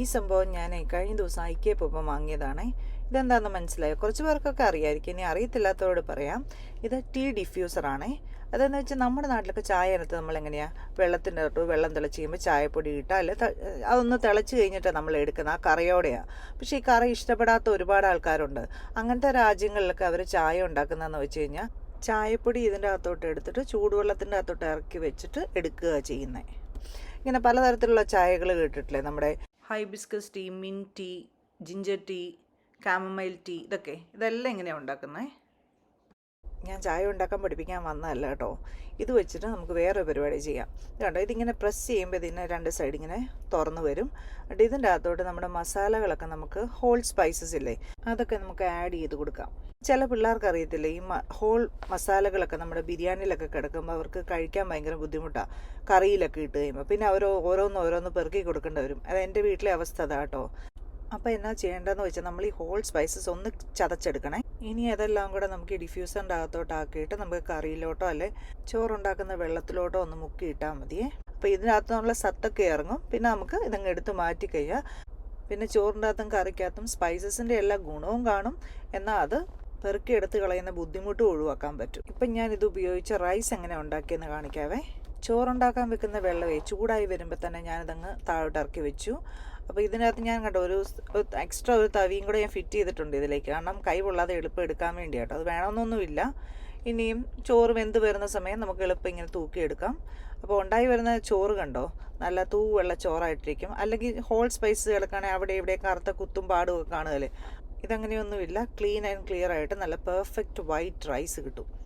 ഈ സംഭവം ഞാൻ കഴിഞ്ഞ ദിവസം ഐക്യ പോയപ്പോൾ വാങ്ങിയതാണേ. ഇതെന്താണെന്ന് മനസ്സിലായോ? കുറച്ച് പേർക്കൊക്കെ അറിയായിരിക്കും. ഇനി അറിയത്തില്ലാത്തവരോട് പറയാം. ഇത് ടീ ഡിഫ്യൂസറാണേ അതെന്ന് വെച്ചാൽ നമ്മുടെ നാട്ടിലൊക്കെ ചായ അകത്ത് നമ്മൾ എങ്ങനെയാണ് വെള്ളത്തിന്റെ തൊട്ട് വെള്ളം തിളച്ച് കഴിയുമ്പോൾ ചായപ്പൊടി ഇട്ടാൽ അല്ലെ അതൊന്ന് തിളച്ച് കഴിഞ്ഞിട്ടാണ് നമ്മൾ എടുക്കുന്നത് ആ കറിയോടെയാണ് പക്ഷേ ഈ കറി ഇഷ്ടപ്പെടാത്ത ഒരുപാട് ആൾക്കാരുണ്ട്. അങ്ങനത്തെ രാജ്യങ്ങളിലൊക്കെ അവർ ചായ ഉണ്ടാക്കുന്നതെന്ന് വെച്ച് കഴിഞ്ഞാൽ ചായപ്പൊടി ഇതിന്റെ അകത്തോട്ട് എടുത്തിട്ട് ചൂടുവെള്ളത്തിന്റെ അകത്തോട്ട് ഇറക്കി വെച്ചിട്ട് എടുക്കുക ചെയ്യുന്നത് ഇങ്ങനെ പലതരത്തിലുള്ള ചായകൾ കേട്ടിട്ടില്ലേ? നമ്മുടെ hibiscus tea mint tea ginger tea chamomile tea ഇതൊക്കെ. ഇതെല്ലാം എങ്ങനെയാണ് ഉണ്ടാക്കുന്നത് ഞാൻ ചായ ഉണ്ടാക്കാൻ പഠിപ്പിക്കാൻ വന്നതല്ല കേട്ടോ. ഇത് വെച്ചിട്ട് നമുക്ക് വേറെ പരിപാടി ചെയ്യാം. കണ്ടോ? ഇതിങ്ങനെ പ്രസ് ചെയ്യുമ്പോൾ ഇതിനെ രണ്ട് സൈഡ് ഇങ്ങനെ തുറന്നു വരും. എന്നിട്ട് ഇതിന്റെ അകത്തോട്ട് നമ്മുടെ മസാലകളൊക്കെ നമുക്ക് ഹോൾ സ്പൈസസ് ഇല്ലേ? അതൊക്കെ നമുക്ക് ആഡ് ചെയ്ത് കൊടുക്കാം. ചില പിള്ളേർക്ക് അറിയത്തില്ല ഈ ഹോൾ മസാലകളൊക്കെ നമ്മുടെ ബിരിയാണിയിലൊക്കെ കിടക്കുമ്പോൾ അവർക്ക് കഴിക്കാൻ ഭയങ്കര ബുദ്ധിമുട്ടാണ് കറിയിലൊക്കെ ഇട്ട് കഴിയുമ്പോൾ പിന്നെ അവർ ഓരോന്ന് ഓരോന്ന് പെറുക്കി കൊടുക്കേണ്ടി വരും അത് എന്റെ വീട്ടിലെ അവസ്ഥ അതാ കേട്ടോ അപ്പോൾ എന്നാ ചെയ്യേണ്ടതെന്ന് വെച്ചാൽ നമ്മൾ ഈ ഹോൾ സ്പൈസസ് ഒന്ന് ചതച്ചെടുക്കണേ. ഇനി അതെല്ലാം കൂടെ നമുക്ക് ഡിഫ്യൂസറിന്റെ അകത്തോട്ട് ആക്കിയിട്ട് നമുക്ക് കറിയിലോട്ടോ അല്ലെ ചോറുണ്ടാക്കുന്ന വെള്ളത്തിലോട്ടോ ഒന്ന് മുക്കി ഇട്ടാൽ മതിയേ അപ്പോൾ ഇതിനകത്ത് നമ്മളെ സത്തൊക്കെ ഇറങ്ങും. പിന്നെ നമുക്ക് ഇതങ്ങ് എടുത്ത് മാറ്റി കഴിയാം. പിന്നെ ചോറിന്റെ അകത്തും കറിക്കകത്തും സ്പൈസസിന്റെ എല്ലാ ഗുണവും കാണും. എന്നാൽ അത് പെറുക്കി എടുത്ത് കളയുന്ന ബുദ്ധിമുട്ട് ഒഴിവാക്കാൻ പറ്റും. ഇപ്പം ഞാൻ ഇത് ഉപയോഗിച്ച റൈസ് എങ്ങനെ ഉണ്ടാക്കിയെന്ന് കാണിക്കാവേ. ചോറുണ്ടാക്കാൻ വെക്കുന്ന വെള്ളമേ ചൂടായി വരുമ്പോൾ തന്നെ ഞാനിതങ്ങ് താഴോട്ട് ഇറക്കി വെച്ചു. അപ്പോൾ ഇതിനകത്ത് ഞാൻ കണ്ടോ ഒരു എക്സ്ട്രാ ഒരു തവിയും കൂടെ ഞാൻ ഫിറ്റ് ചെയ്തിട്ടുണ്ട് ഇതിലേക്ക്. കാരണം കൈ കൊള്ളാതെ എളുപ്പം എടുക്കാൻ വേണ്ടി കേട്ടോ അത് വേണമെന്നൊന്നുമില്ല. ഇനിയും ചോറ് വെന്ത് വരുന്ന സമയം നമുക്ക് എളുപ്പം ഇങ്ങനെ തൂക്കിയെടുക്കാം അപ്പോൾ ഉണ്ടായി വരുന്ന ചോറ് കണ്ടോ നല്ല തൂവെള്ള ചോറായിട്ടിരിക്കും. അല്ലെങ്കിൽ ഹോൾ സ്പൈസ് കിടക്കുകയാണെങ്കിൽ അവിടെ ഇവിടെ കറുത്ത കുത്തും പാടും ഒക്കെ കാണുകയല്ലേ. ഇതങ്ങനെയൊന്നുമില്ല. ക്ലീൻ ആൻഡ് ക്ലിയർ ആയിട്ട് നല്ല പെർഫെക്റ്റ് വൈറ്റ് റൈസ് കിട്ടും.